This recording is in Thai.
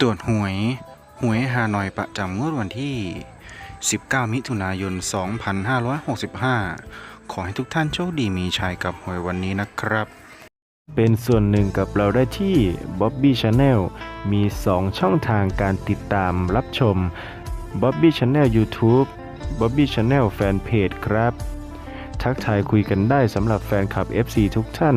ตรวจหวย หวยฮานอยประจำงวดวันที่ 19 มิถุนายน 2565 ขอให้ทุกท่านโชคดีมีชัยกับหวยวันนี้นะครับ เป็นส่วนหนึ่งกับเราได้ที่ Bobby Channel มี 2 ช่องทางการติดตามรับชม Bobby Channel YouTube Bobby Channel Fanpage ครับ ทักทายคุยกันได้สำหรับแฟนคลับ FC ทุกท่าน